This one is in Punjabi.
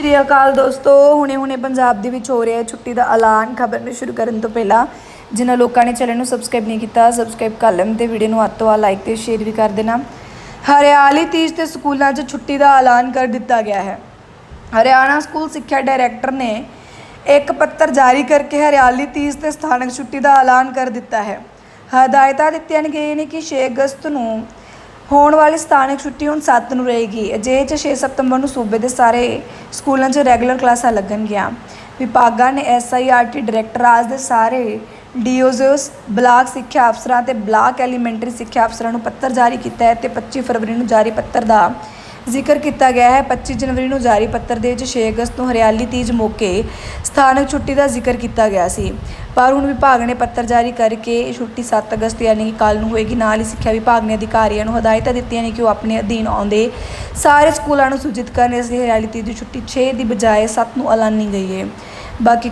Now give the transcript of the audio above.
ਸ੍ਰੀ ਅਕਾਲ ਦੋਸਤੋ, ਹੁਣੇ ਹੁਣੇ ਪੰਜਾਬ ਦੇ ਵਿੱਚ ਹੋ ਰਿਹਾ ਛੁੱਟੀ ਦਾ ਐਲਾਨ। ਖਬਰ ਨੂੰ ਸ਼ੁਰੂ ਕਰਨ ਤੋਂ ਪਹਿਲਾਂ ਜਿਨ੍ਹਾਂ ਲੋਕਾਂ ਨੇ ਚੈਨਲ ਨੂੰ ਸਬਸਕ੍ਰਾਈਬ ਨਹੀਂ ਕੀਤਾ ਸਬਸਕ੍ਰਾਈਬ ਕਰ ਲੈਣ ਤੇ ਵੀਡੀਓ ਨੂੰ ਅੱਤ ਤੋਂ ਲਾਈਕ ਤੇ ਸ਼ੇਅਰ ਵੀ ਕਰ ਦੇਣਾ। ਹਰਿਆਲੀ ਤੀਜ ਤੇ ਸਕੂਲਾਂ 'ਚ ਛੁੱਟੀ ਦਾ ਐਲਾਨ ਕਰ ਦਿੱਤਾ ਗਿਆ ਹੈ। ਹਰਿਆਣਾ ਸਕੂਲ ਸਿੱਖਿਆ ਡਾਇਰੈਕਟਰ ਨੇ ਇੱਕ ਪੱਤਰ ਜਾਰੀ ਕਰਕੇ ਹਰਿਆਲੀ ਤੀਜ ਤੇ ਸਥਾਨਕ ਛੁੱਟੀ ਦਾ ਐਲਾਨ ਕਰ ਦਿੱਤਾ ਹੈ। ਹਦਾਇਤਾਂ ਦਿੱਤੀਆਂ ਗਈਆਂ ਨੇ ਕਿ 6 ਅਗਸਤ ਨੂੰ ਹੋਣ ਵਾਲੀ ਸਥਾਨਕ ਛੁੱਟੀ ਹੁਣ 7 ਨੂੰ ਰਹੇਗੀ। ਅਜਿਹੇ 'ਚ 6 ਸਤੰਬਰ ਨੂੰ ਸੂਬੇ ਦੇ ਸਾਰੇ ਸਕੂਲਾਂ 'ਚ ਰੈਗੂਲਰ ਕਲਾਸਾਂ ਲੱਗਣਗੀਆਂ। ਵਿਭਾਗਾਂ ਨੇ ਐਸਆਈਆਰਟੀ ਡਾਇਰੈਕਟਰ ਰਾਜ ਦੇ ਸਾਰੇ ਡੀਓਜ਼ਸ ਬਲਾਕ ਸਿੱਖਿਆ ਅਫਸਰਾਂ ਤੇ ਬਲਾਕ ਐਲੀਮੈਂਟਰੀ ਸਿੱਖਿਆ ਅਫਸਰਾਂ ਨੂੰ ਪੱਤਰ ਜਾਰੀ ਕੀਤਾ ਹੈ ਤੇ 25 ਫਰਵਰੀ ਨੂੰ ਜਾਰੀ ਪੱਤਰ ਦਾ ਜ਼ਿਕਰ ਕੀਤਾ ਗਿਆ ਹੈ। 25 ਜਨਵਰੀ ਨੂੰ ਜਾਰੀ ਪੱਤਰ ਦੇ ਵਿੱਚ 6 ਅਗਸਤ ਨੂੰ ਹਰਿਆਲੀ ਤੀਜ ਮੌਕੇ ਸਥਾਨਕ ਛੁੱਟੀ ਦਾ ਜ਼ਿਕਰ ਕੀਤਾ ਗਿਆ ਸੀ। ਪਰ ਹੁਣ ਵਿਭਾਗ ਨੇ ਪੱਤਰ ਜਾਰੀ ਕਰਕੇ ਛੁੱਟੀ 7 ਅਗਸਤ ਯਾਨੀ ਕਿ ਕੱਲ ਨੂੰ ਹੋਏਗੀ। ਨਾਲ ਹੀ ਸਿੱਖਿਆ ਵਿਭਾਗ ਨੇ ਅਧਿਕਾਰੀਆਂ ਨੂੰ ਹਦਾਇਤਾਂ ਦਿੱਤੀਆਂ ਨੇ ਕਿ ਉਹ ਆਪਣੇ ਅਧੀਨ ਆਉਂਦੇ। ਸਾਰੇ ਸਕੂਲਾਂ ਨੂੰ ਸੂਚਿਤ ਕਰਨ ਇਸ ਲਈ ਹਰਿਆਲੀ ਤੀਜ ਦੀ ਛੁੱਟੀ 6 ਦੀ ਬਜਾਏ 7 ਨੂੰ ਐਲਾਨੀ ਗਈ ਹੈ। ਬਾਕੀ